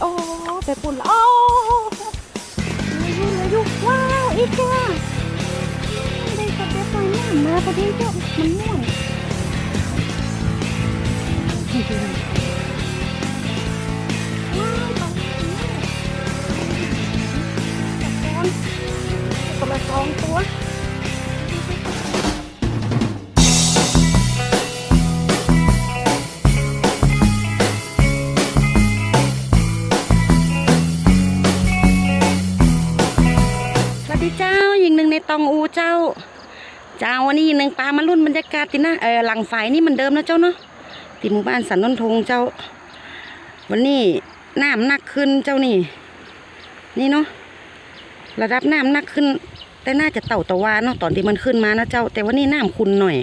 โอ้ไปปุ่นละโอ้เลยยุ่เลยยุ่ว้าวอีกจ้าได้กระเด็นไปหน้ามาพอดีเจ้ามันม่วนว้าวตะกอนคนละสองตัวสวั เจ้าวันนี้หนึ่งปลามารุ่นบรรยากาศที่หน้าเออหลังฝ่ายนี่มือนเดิมนะเจ้าเนาะที่หมู่บ้านสันนนทงเจ้า วันนี้น้ำหนักขึ้นเจ้านี่ นี่เนาะระดับน้ำหนักขึ้น แต่น่าจะเต่าตะวาเนาะตอนที่มันขึ้นมานะเจ้า แต่วันนี้น้ำขุนหน่อย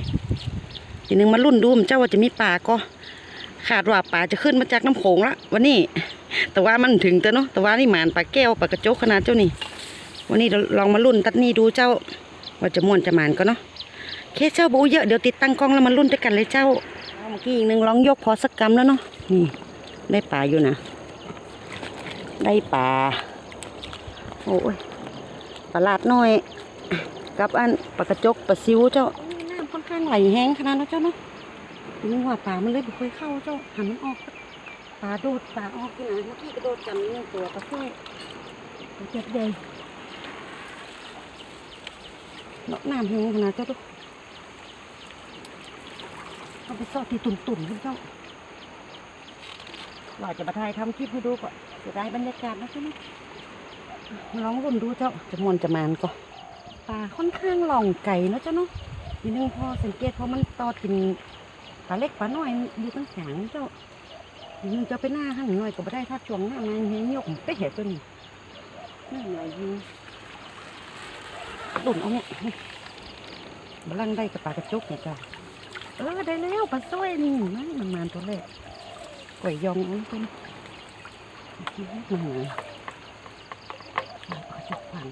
ทีนึงมารุ่นดูมเจ้าว่าจะมีปลาก็ขาดว่าปลาจะขึ้นมาจากน้ำโขงละวันนี้ แต่ว่ามันถึงแต่เนาะแต่ว่านี่หมานปลาแก้วปลากระจกขนาดเจ้านี่ วันนี้เราลองมารุ่นตัดนี่ดูเจ้า ว่าจะม่วนจะหมานก็เนาะเคเจ้าบูเยอะเดี๋ยวติดตั้งกล้องแล้วมารุ่นด้วยกันเลยเจ้าเมื่อกี้อีกหนึ่งลองยกพอสักกำแล้วเนาะนี่ได้ป่าอยู่นะได้ป่าโอ้ยปลาลาดน้อย กับอันปลากระจกปลาซิวเจ้าน้ำค่อนข้างไหลแห้งขนาดนั้นเจ้าเนาะนึกว่าป่ามันเลยไม่เคยเข้าเจ้าหันมันออกปลาโดดปลาออกที่ไหนเมื่อกี้กระโดดจำนี่ตัวปลาสร้อยเจ็บเดย เนาะน้ำแห้งขนาดเจ้าทุกเอาไปซอดที่ตุ่นๆคุณเจ้าเราจะมาถ่ายทำคลิปให้ดูก่อนจะได้บรรยากาศนะเจ้าเนาะมาลองรุนดูเจ้าจะมวนจะมานก็ปลาค่อนข้างหล่องไก่เนาะเจ้าเนาะทีนึงพอสังเกตเพราะมันตอดกินปลาเล็กปลาน้อยอยู่ตั้งหางเจ้าทีนึงจะไปหน้าหันหน่อยก็ไม่ได้ถ้าช่วงหน้ามันเฮียยกไปเห็นตัวนี้น้าหน่อยยิง ดุนเอาเนี่ยบลังได้กับปลากระจุกเนี่ยจ้ะเออได้แล้วปลาส้อยนี่นั่นมันมาตัวแรกก๋วยยองเอาตัวนี้มันหาปลากระจุกฝัง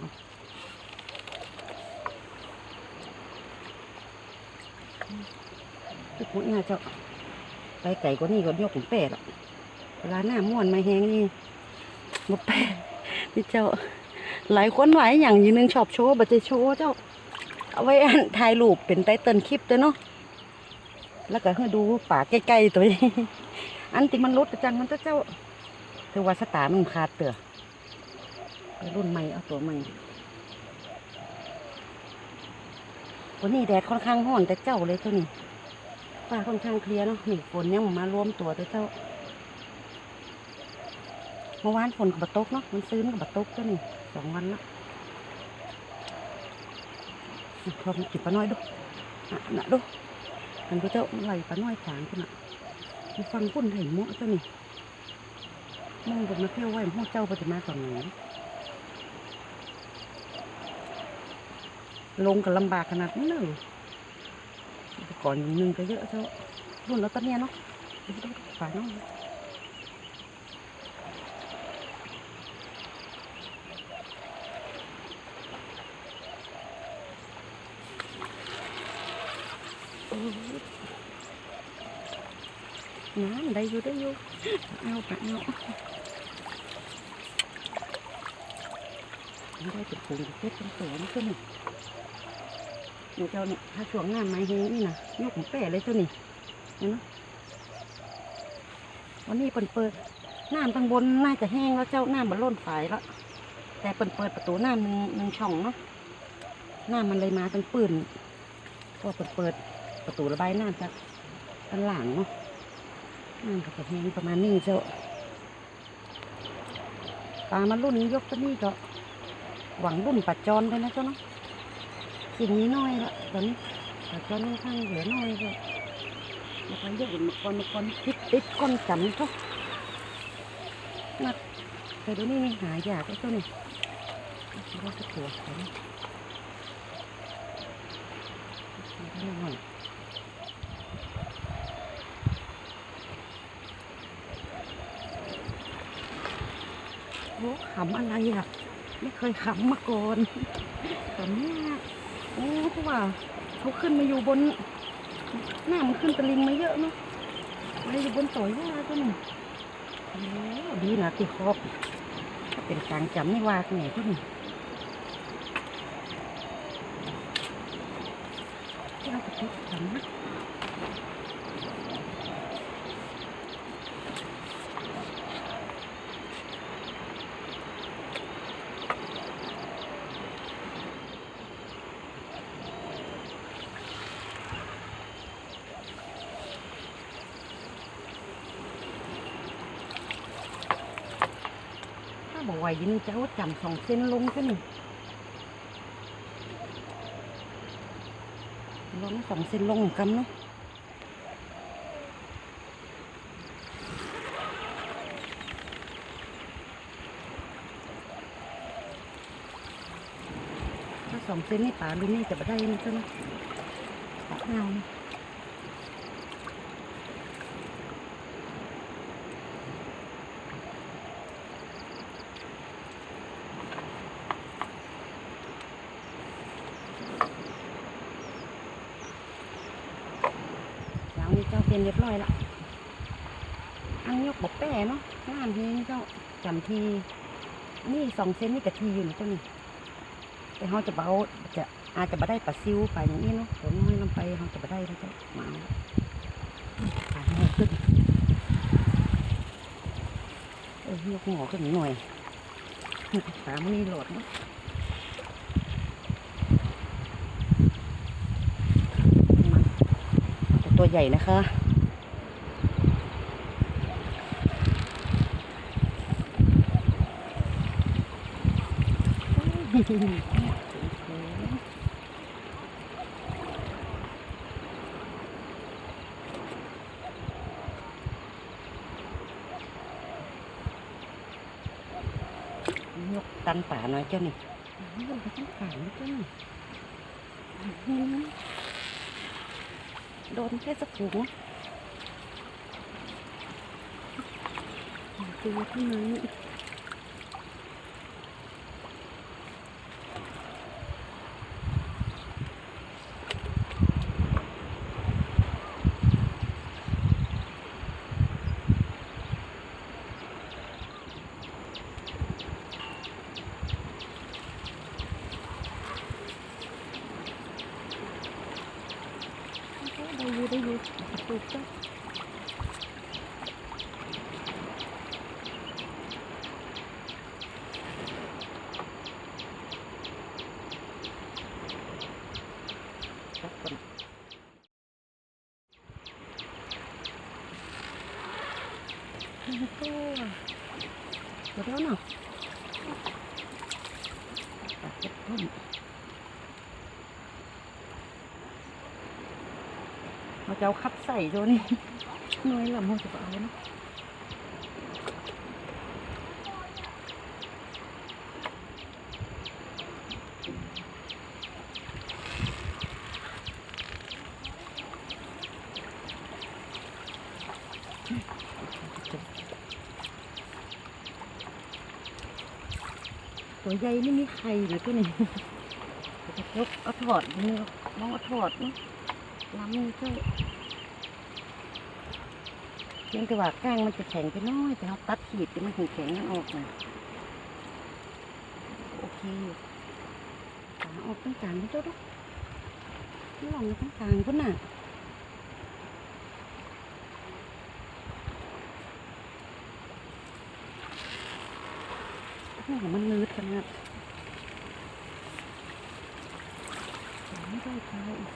ทุกคนน่าจะไปไก่กว่านี้ก็ยกผมแปดอะเวลาหน้าม่วนมาแหงนี่หมดแปดนี่เจ้า หลายคนหลายอย่างอยืนนึงชอบโชว์บัจโชว์เจ้า เอาไว้อันถ่ายรูปเป็นไตเติลคลิปด้วยเนาะแล้วก็ให้ดูป่าใกล้ๆตัวนี้อันที่มันลดจังมันเจ้าคือว่าสตามันขาดเตือรุ่นใหม่เอาตัวใหม่วันนี้แดดค่อนข้างร้อนแต่เจ้าเลยตัวนี้ฟ้าค่อนข้างเคลียร์เนาะนี่ฝนยังมารวมตัวด้เจ้าเมื่อวานฝนกับบตกเนาะมันซื้อมันกับบตกเจ้านี่ สองวันละลองจิบปลาน้อยดูอะน่ะดูมันก็เจ้าไหลปลาน้อยจางกันน่ะมีฟังพุ่นเห็นหมะเจ้านี่มองบนมาเที่ยวไหวหม้เจ้าปฏิมาตอนไหนลงกันลำบากขนาดนี้เลยก่อนย่างหนึงก็เยอะเจ้ารุ่นแล้วตอนเนี้เนาะดูดูปลาน้อย น้ำได้อยู่ได้อยู่เอาปะเอาได้จะปรุงเพชรเป็นสวนขึ้นนี่นี่เจ้าเนี่ยถ้าช่วงหน้าไม้เฮงนี่นะยกผมแปะเลยเจ้านี่เห็นไหมวันนี้เปิดเปิดน้ำทางบนน่าจะแห้งแล้วเจ้าน้ำมันล้นฝายแล้วแต่เปิดเปิดประตูน้ำหนึ่งหนึ่งช่องเนาะน้ำมันเลยมาตั้งปืนก็เปิดเปิด ประตูระบายน้ำจากด้านหลังเนาะอืมก็จะมีประมาณนี้เจ้าปลามารุ่นยกตัวนี้ก็หวังรุ่นปัดจรด้วยนะเจ้าเนาะสิ่งนี้น้อยละตอนนี้ปัดจรค่อนข้างเหลือน้อยเลยมาไปยกอื่นมาก่อนมาก่อนติดติดก้อนจันเจ้านักแต่เดี๋ยวนี้หายากไอ้เจ้านี่เราจะตัวเขาเนี่ยหน่อย โอ้ ขำอะไรอะ ไม่เคยขำมาก่อนแต่เนี่ยโอ้เพราะว่าเขาขึ้นมาอยู่บน หน้ามันขึ้นตะลิงมาเยอะเนาะมาอยู่บนต่อยหญ้าก็นี่โอ้ดีนะที่ครบถ้าเป็นกลางจำไม่ว่าไงพุ่นเราจะติดจำนะินเจ้าจำสองเส้นลงกันลงสองเส้นลงกำเนาะถ้าสองเส้นนี่ป่าลุงนี่จะมาได้นะเจ้านะป่าเงานะยาวนี่เจ้าเป็นเรียบร้อยละอังยกบอกแป้เนาะงามเฮงเจ้าจำทีนี่สองเส้นนี่กะทีอยู่นะเจ้านี่แต่เขาจะเบาจะอาจจะมาได้ปลาซิวไปอย่างนี้เนาะตัวน้อยลงไปเขาจะมาได้แล้วก็มาปลาหม้อขึ้นเออยกหม้อขึ้นหน่อยปลามีโหลดเนาะตัวใหญ่นะคะ ยกตันป่าหน่อยเจ้านี่ยกไป ตั้งป่าหน่อยเจ้านี่อื้อหือโดนแค่สักถุงตัวเท่านั้นได้อยู่ได้อยู่ถูกจ้ะจับก่อนแล้วก็เดี๋ยวเนาะตัดเก็บต้น เราจะเอาคัดใส่ โดนี่น้อยลำเราจะเอาเนาะตัวใหญ่นี่มีไข่เลยตัวนี้ยกเอาถอดนี่ลองเอาถอดนาะล้ำนี่เจ้า ยงแต่ว่าก้างมันจะแข็งไปน้อยแต่เราตัดขีดจะมันแข็งๆนั่นออกนะโอเคอยู่ขาออกตั้งกลางนี่เจ้าดูนี่ลองตั้งกลางพุ่นน่ะโอ้โหมันนืดขนาดไม่ได้เท้าอีก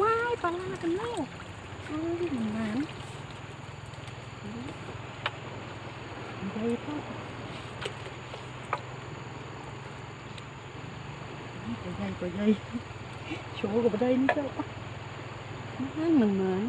ว้าย ปลาลากันแล้วเอ้ยมันหวานใหญ่ก็ตัวใหญ่ตัวใหญ่โชว์กับได้นี่เจ้ามันเหมือน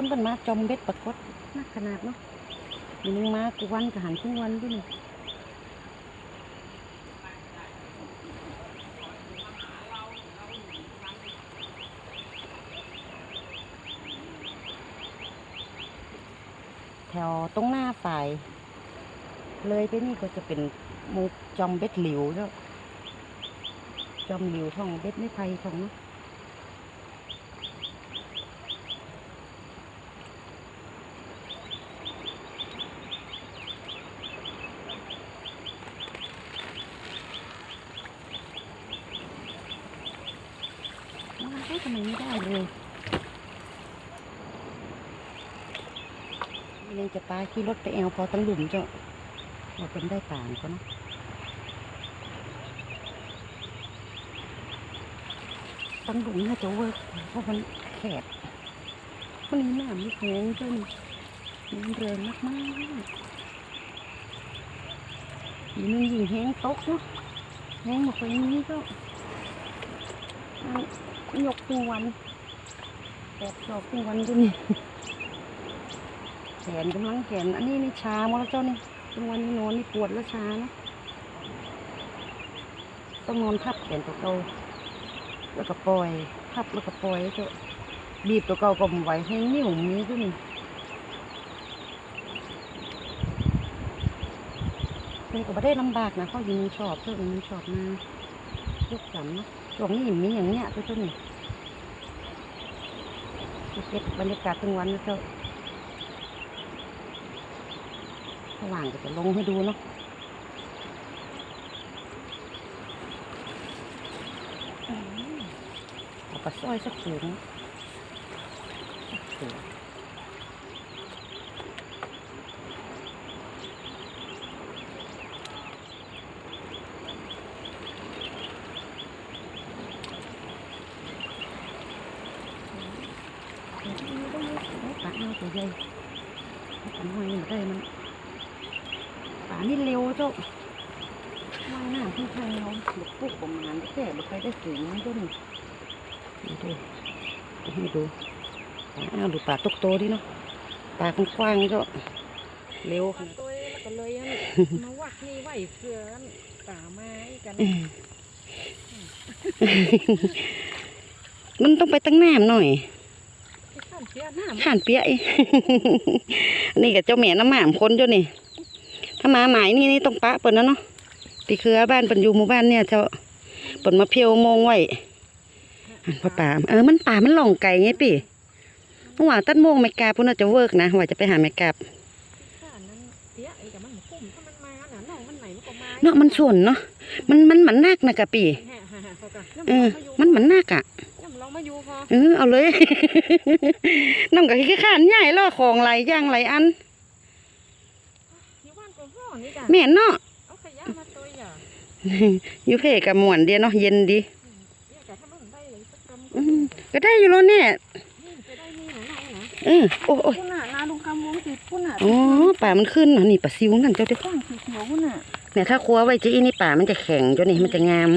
คนเป็นมาจอมเบ็ดปรากฏนักขนาดเนาะมีนึงมากูวันกับหันทุกวันด้วยนี่แถวตรงหน้าฝ่าย เลยไปนี่ก็จะเป็นหมูจอมเบ็ดหลิวเนาะจอมหลิวท่องเบ็ดไม่ไผ่ท่องเนาะ ว้าวทำไมไม่ได้เลยเลยจะปา ขี่รถไปแอลพอตั้งหลุมเจ้าเราเป็นได้ป่านก็เนาะตั้งหลุมน่าจะเวิร์กเพราะมันแคบมันมีน้ำมีแข็งจ้านี่มันแรงมากมากๆอีนึงยิงแห้งตกเนาะแห้งหมดไปนี้ก็ยกทุกวันแปดดอกทุกวันดูนี่ นกำลังแขน อันนี้นี่ชาหมดแล้วเจ้านี่ทุกวันนี้นอนนี่ปวดแล้วชานะต้องนอนทับแขนตัวเก่าแล้วก็ปล่อยทับแล้วก็ปล่อยเจ้าบีบตัวเก่าก็ไม่ไหวให้นิ้วมีดูนี่เป็นก็ไม่ได้ลำบากนะเขายิงชอบเจ้ายิงชอบมายกจันนะช่วงนี้มีอย่างเนี้ยตัวนี้เก็บบรรยากาศทั้งวันนะเจ้า ระหว่างก็จะลงให้ดูเนาะอืมเอาปลาสร้อยสักถุงสักถุงปลาเอาตัวใหญ่ปลาหอยมันได้มันปลานี่เร็วเจ้าว่ายน้ำที่ไทยเราเด็กปุ๊กประมาณแค่บุใครได้สูงนะเจ้านี่นี่ดูให้ดูปลาเอาดู ปลาตกโตดิเนาะปลากว้างๆเจ้าเร็วขนาดตัวแล้วก็เลยอันมาวักนี่ไหวเสือนป่าไม้กันอืมมันต้องไปตั้งน้ำหน่อยที่ข้ามเสียน้ำข่านเปียอีนี่กับเจ้าแม่น้ำหมามคนเจ้านี่ ถ้ามาหมายนี่นี่ต้องปะเปิ่นนะเนาะปีเครือบ้านเปิ่นอยู่หมู่บ้านเนี่ยเจ้าเปิ่นมาเพียวโมงไว้อันพ่อป่าเออมันป่ามันหล่องไก่ไงปี เมื่อวานตั้นโมงไม่กล้าพุ่นน่าจะเวิร์กนะว่าจะไปหาไม่กล้าข้านั้นเสียไอ้กับมันหมูกุ้มถ้ามันมาน่ะน้องมันไหนมันก็มาเนาะมันส่วนเนาะมันมันมันนักนะกะปีแห่ฮ่าฮ่าเขาก็เออมันมันนักอะย่ำลองมาอยู่พอเออเอาเลยน้องก็ขี้ข้านใหญ่ล่อของไหลายอย่างไหลายอันอยู่บ้านก็ห้อนี่จ้ะแม่นเนาะเอาขยะมาตัวอย่าอยู่เพกับหมวนเดียวเนาะเย็นดีเนี่ยแต่ถ้ามันได้เลยสักกำอืมก็ได้อยู่แล้วเนี่ย ออโอ้โอ้ยพุ่นน่ะนาลุงคำวงติดพุ่นน่ะอ๋อป่ามันขึ้นเนาะนี่ปลาซิวนั่นเจ้าเด้อข้างสีเขียวพุ่นน่ะเนี่ยถ้าครัวไว้จะอีนี่ป่ามันจะแข็งเจ้านี่มันจะงาม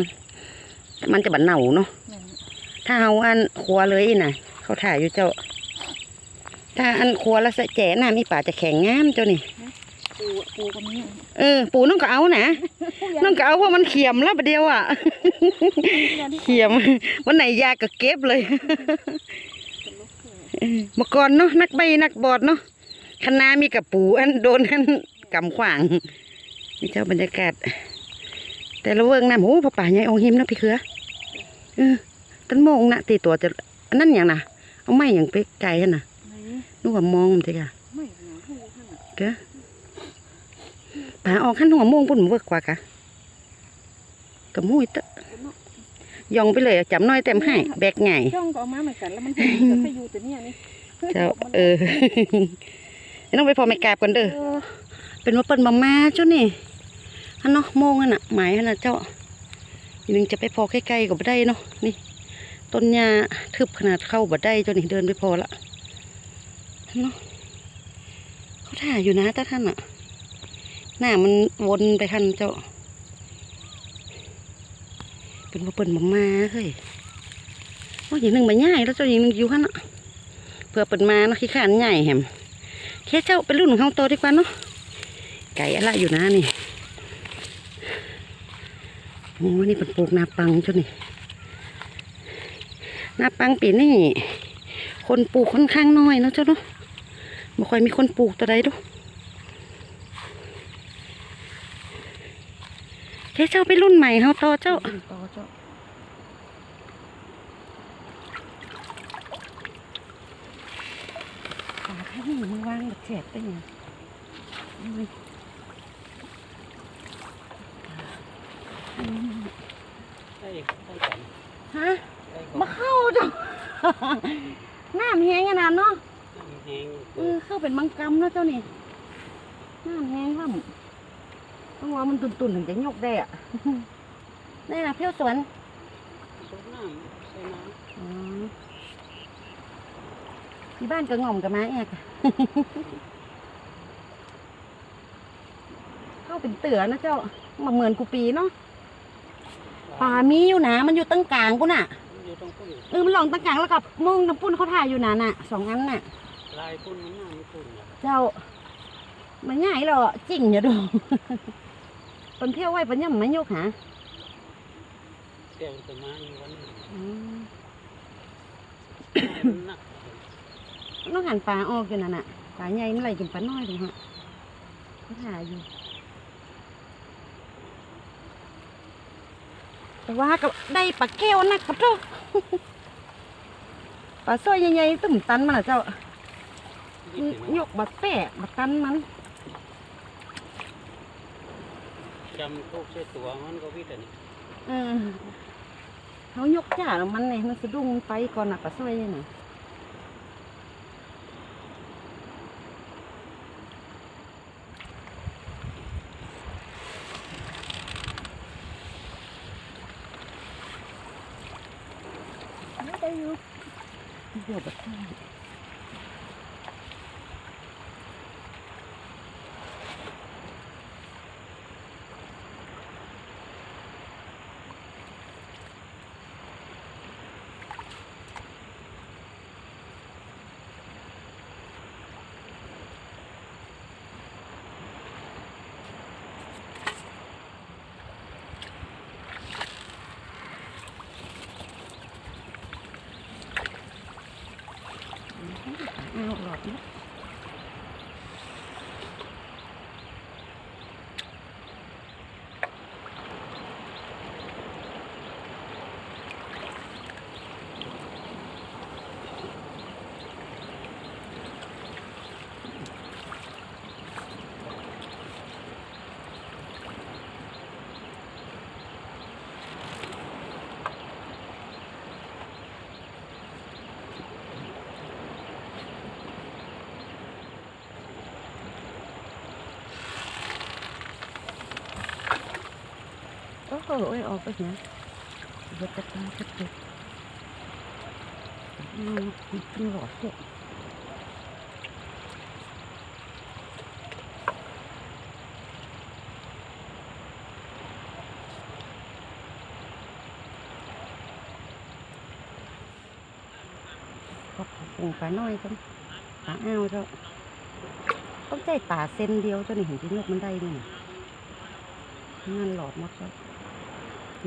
มันจะบัดเน่าเนาะนั่นถ้าเอาอันครัวเลยอีน่ะ เขาถ่ายอยู่เจ้า ถ้าอันครัวแล้วใส่แจ๋น้ำอีป่าจะแข็งงามเจ้านี่ปูปูกับนี้เออ ปูน้องก็เอานะน้องก็เอาเพราะมันเขียมแล้วประเดียวอะเขียมวันไหนยากก็เก็บเลย เออเมื่อก่อนเนาะนักใบนักบอดเนาะคณะมีกับปูอันโดนอันกำขวางนี่เจ้าบรรยากาศ แต่ละเวิงน้ำโอ้พ่อป่าใหญ่องหิมเนาะพี่เขือเออต้นโมงนะตีตัวจะอันนั้นอย่างน่ะ เอาไม้อย่างไปไกลหั่นน่ะไหนนึกว่ามองมันสิค่ะไม่หนาหูขนาดเกะป่าออกขั้นหัวโมงปุ่นเวิร์กกว่ากะกับมุ้ยเตะ ยองไปเลยจับน้อยเต็มให้ แบกไงจ้องก็เอามาเหมือนกันแล้วมันจะไปอยู่แต่เนี่ยนี่เจ้าเออต้องไปพอไม่กราบกันเด้อเออเป็นว่าเปิ้นมามาเจ้านี่ฮันเนาะโมงอันน่ะหมายอันน่ะเจ้าอีกหนึงจะไปพอใกล้ๆก็บ่ได้เนาะนี่ต้นหญ้าทึบขนาดเข้าบ่ได้เจ้านี่เดินไปพอละเนาะเขาถ่ายอยู่นะตาท่านอะหน้ามันวนไปทันเจ้า เป็นว่าเปิ้นมามาเฮ้ยว่าอย่างหนึ่งมาง่ายแล้วเจ้าอย่างหนึ่งอยู่ฮั่นอะเพื่อเปิดมาเนาะขี้ขานใหญ่แฮมแค่เจ้าไปรุ่นของเขาโตดีกว่าเนาะไก่อะไรอยู่นะนี่โอ้นี่เป็นปลูกนาปังเจ้านี่นาปังปีนี่คนปลูกค่อนข้างน้อยเนาะเจ้าเนาะบ่ค่อยมีคนปลูกตัวใดดู แค่เจ้าไปรุ่นใหม่เขาโตเจ้าต่อเจ้าปลาแค่นี้มันวางแบบเจ็บไปเนี่ยอุ้ยได้ได้กันฮะได้ขมาเข้าจ้ะ น้ำแห้งขนาดเนาะองแห้งเออเข้าเป็นมังกรเนาะเจ้านี่น้ำแห้งล่ำ ต้องว่ามันตุ่นๆถึงจะยกได้อะนี่นะเพี้ยวสวนต้นน้ำใส่น้อ๋อที่บ้านก็ง่อมกับม้าแอกเข้าเป็นเตือนะเจ้ามาเหมือนกูปีเนาะำป่ามีอยู่นะมันอยู่ตั้งกลางกูน่ะอยู่ตรงพุ่นเออมันลองตั้งกลางแล้วกับมุงน้ำปุ้นเขาถ่ายอยู่น่ะน่ะสองอันน่ะลายพุ่นมันหน้าไม่พุ่นอะเจ้ามันง่ายหรอจริงอย่าดูเป็นเที่ยวไว้เป็นยังไม่ยกหาเตี้ยวจะมาอยู่วันนี้อืมมันหนักน้องหันปลาออกอยู่น่ะน่ะปลาใหญ่มันไหลกินปลาน้อยดูฮะเขาถ่ายอยู่แต่ว่าก็ได้ปลาแก้วนักครับเจ้าปลาสร้อยใหญ่ๆตุ่มตันมันเหรอเจ้ายี่สิบยกบักแปะบักตันมัน จำพวกเส้ตัวมันก็วิทย์อันนี้เออเขายกจ่าแล้วมันเนี่ยมันสะดุ้งไปก่อนหน่ะปลาสร้อยนี่นะไม่ได้ยู่เดี๋ยวแบักตัน เโอ้ยออกไปเนี่ยเดี๋ยวจะตายจะติดอืมมันหลอดเจ็บก็ปุ่งไปหน่อยจังตาอ้าวเจ้าต้องใจตาเส้นเดียวเจ้านี่เห็นที่ยกมันได้ด้วยนั่นหลอดหมดแล้ว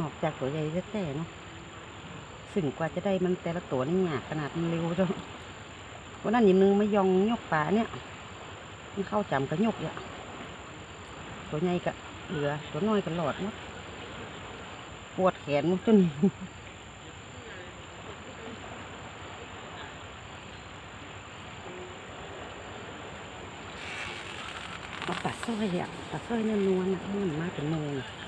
นอกจากตัวใหญ่จะแต่เนาะสึงกว่าจะได้มันแต่ละตัวนี่หยากขนาดมันเร็วจ้าวันนั้นอย่างนึงไม่ยองยกป่าเนี่ยมันเข้าจำกับยกเนี่ยตัวใหญ่ก็เหลือตัวน้อยก็หลอดหมดปวดแขนมดจนเอาปลาสร้อยอะปลาสร้อยเนี่ยนวลอะมันมาเป็นโนงปล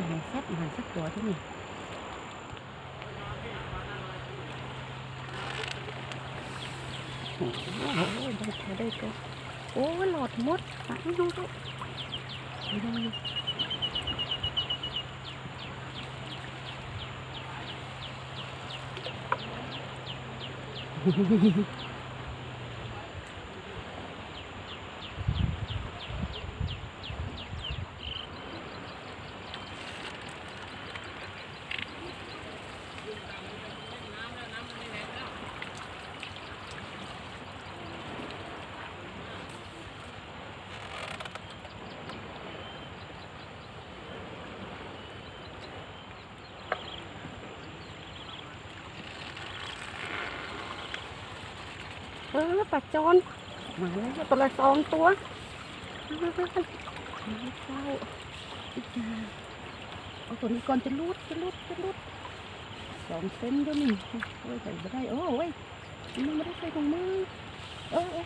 าจ้อนกับไฮแซ่บมาสักตัวที่นี่โอ้โหได้แค่ได้ก็โอ้หลอดหมดไปดูดูไปดูดูอปลาจอนมาแล้วตัวละสองตัวเจ้าอีกาเอาตัวนี้ก่อนจะรูดจะรูดจะรูดสองเซนด้วยนี่โอ้ยใส่ไม่ได้โอ้เว้ยมันไม่ได้ใส่ถุงมือเออเออ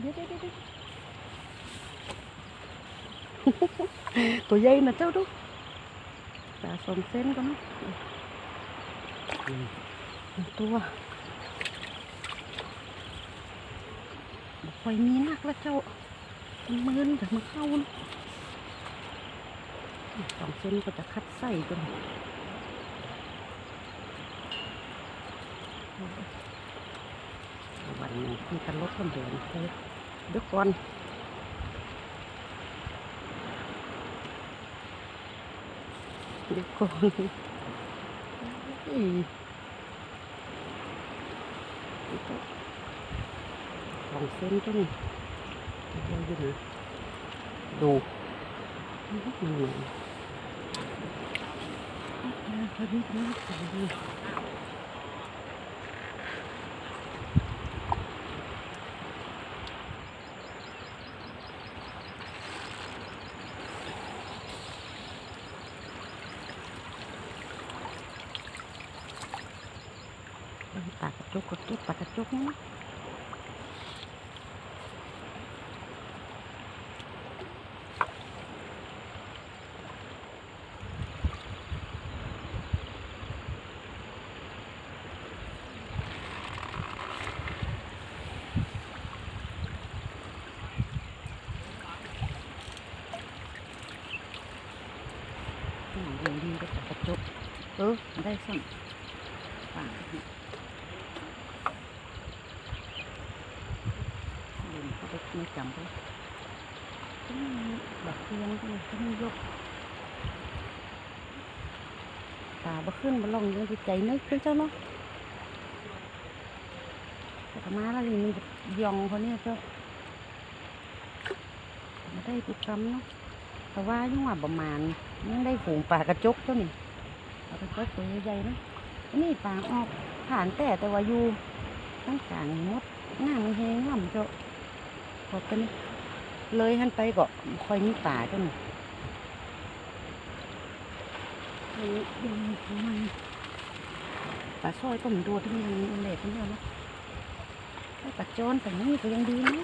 เดี๋ยวเดี๋ยวเดี๋ยวเดี๋ยวตัวใหญ่นะเจ้าดูตาสองเส้นก็นะอืมตัว ไฟมีนักแล้วเจ้ามันมืนแต่มาเข้านะสองเส้นก็จะคัดไส้กันวันนี้ที่กันรถคนเดินไปเดี๋ยวก่อนเดี๋ยวก่อน อีสองเส้นก็นี่เยอะอยู่นะดูมันเหมือนพอดีนะพอดีปากกระจกกระจกปากกระจกนะอืมดีดีก็ปากกระจกเออ ได้ส่งปากนี่ลืมเขาไปไม่จำไปบักเทียงก็เลยต้องยกตาบ่ขึ้นบ่ลงยังจิตใจนึกขึ้นเจ้าเนาะแต่ก็มาแล้วนี่มียองเขาเนี่ยเจ้าไม่ได้ติดคำเนาะแต่ว่ายังว่าประมาณยังได้ฝูงปลากระจกเจ้านี่ เอาไปก็ตัวใหญ่ๆนะนี่ปลาออกผ่านแต่แต่ว่าอยู่ตั้งกลางมดหน้ามันแห้งง่ำเจ้าพอกันเลยหันไปก็ค่อยมีป่าจังนี่ยังมีของมันป่าซอยก็มันดดที่มันเล็กนิดเดียวนะถ้าจอนแต่นี่ก็ยังดีนะ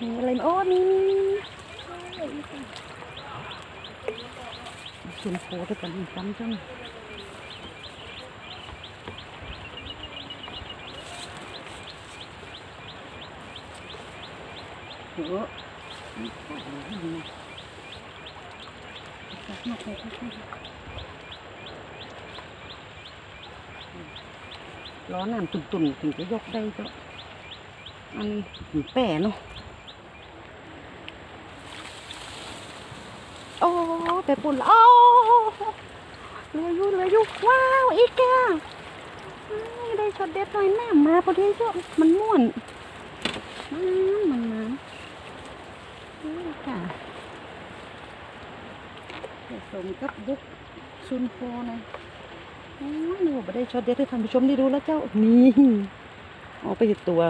มีอะไรโอ้มีชุนโฟด้วยกันอีกจำจังโอ้ล้อน้ำตุ่นๆถึงจะยกได้เจ้าอันนี้แป่เนาะ โอ้ ไปปุ่นละโอ้เหลยอยู่เหลยอยู่ว้าวอีกแกได้ช็อตเด็ดหน่อยน้ำมาพอดีเจ้ามันม่วนมันมันมันนี่ค่ะผสมกับบุกซุนโฟนะโอ้ยหนูไม่ได้ช็อตเด็ดให้ท่านผู้ชมได้ดูแล้วเจ้านี่เอาไปติดตัว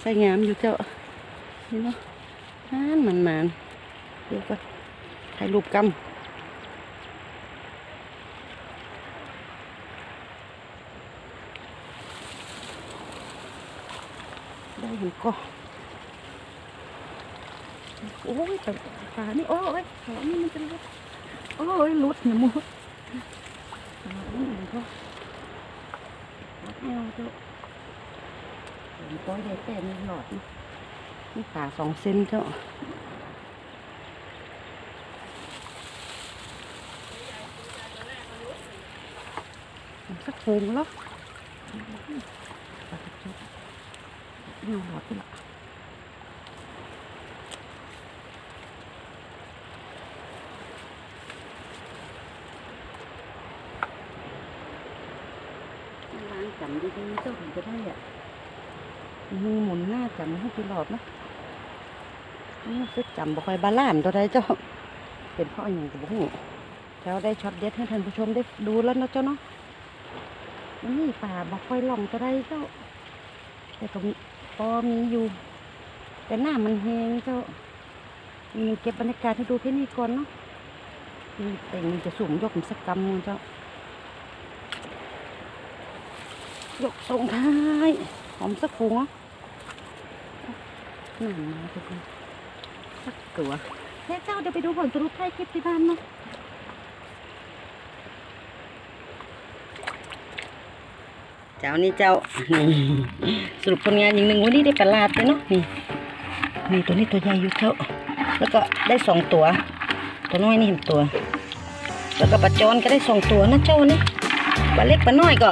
ใส่งามอยู่เจ้านี่เนาะมันมันมันเดี๋ยวก็ ถ่ายรูปกันได้อยู่ก็โอ้ยแต่ขานี่โอ้ยขานี่มันจะรุดโอ้ยรุดเนี่ยมุดขานี่มันก็รัดเอาเจ้าเห็นก้อยได้แต่มีหลอดนี่นี่ขาสองเซนเจ้าสักโพงแล้วปลากระจกเนี่หลอดไปละล้างจำดีๆเจ้าถึงจะได้อะมือหมุนหน้าจำให้ตลอดนะนี่ซึกจำบ่ค่อยบาลานซ์ตัวใดเจ้า เป็นเพราะอย่างกับหูเจ้าได้ช็อตเด็ดให้ท่านผู้ชมได้ดูแล้วนะเจ้าเนาะ นี่ป่าบอกค่อยล่องจะได้เจ้า แต่ก็พอมีอยู่ แต่หน้ามันแหงเจ้ามีเก็บบรรยากาศให้ดูแค่นี้ก่อนเนาะนี่แต่งมันจะสูงยกมันสักกำมือเจ้ายกส่งท้ายหอมสักหัวหนานมาทุกคนสักตัวแค่เจ้าเดี๋ยวไปดูผลสรุปท้ายคลิปที่บ้านเนาะ จ้านี่เจ้าสรุปผลงานอย่างหนึ่งวันนี้ได้ประหลาดเลยเนาะนี่นี่ตัวนี้ตัวใหญ่อยู่เจ้า แล้วก็ได้สองตัว ตัวน้อยนี่เห็นตัว แล้วก็ปลาจอนก็ได้สองตัวนะเจ้านี่ปลาเล็กปลาน้อยก็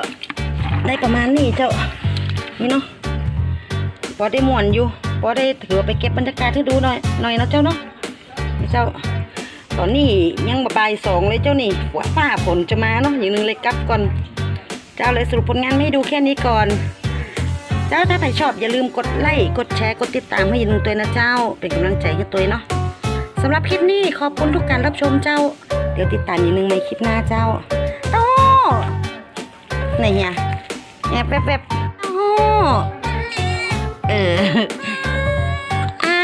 ได้ประมาณนี้เจ้านี่เนาะพอได้ม่วนอยู่พอได้ถือไปเก็บบรรยากาศให้ดูหน่อยหน่อยนะเจ้าเนาะเจ้า ตอนนี้ยังบ่ายสองเลยเจ้านี่หัวฟ้าฝนจะมาเนาะอย่างหนึงเลยกลับก่อน เจ้าเลยสรุปผลงานมาให้ดูแค่นี้ก่อน เจ้าถ้าใครชอบอย่าลืมกดไลค์กดแชร์กดติดตามให้ยินตัวนะเจ้า เป็นกำลังใจให้ตัวเนาะสำหรับคลิปนี้ขอบคุณทุกการรับชมเจ้า เดี๋ยวติดตามอย่างหนึงในคลิปหน้าเจ้าโตไหนเฮียแอบแบบแบบโอ้เอออะ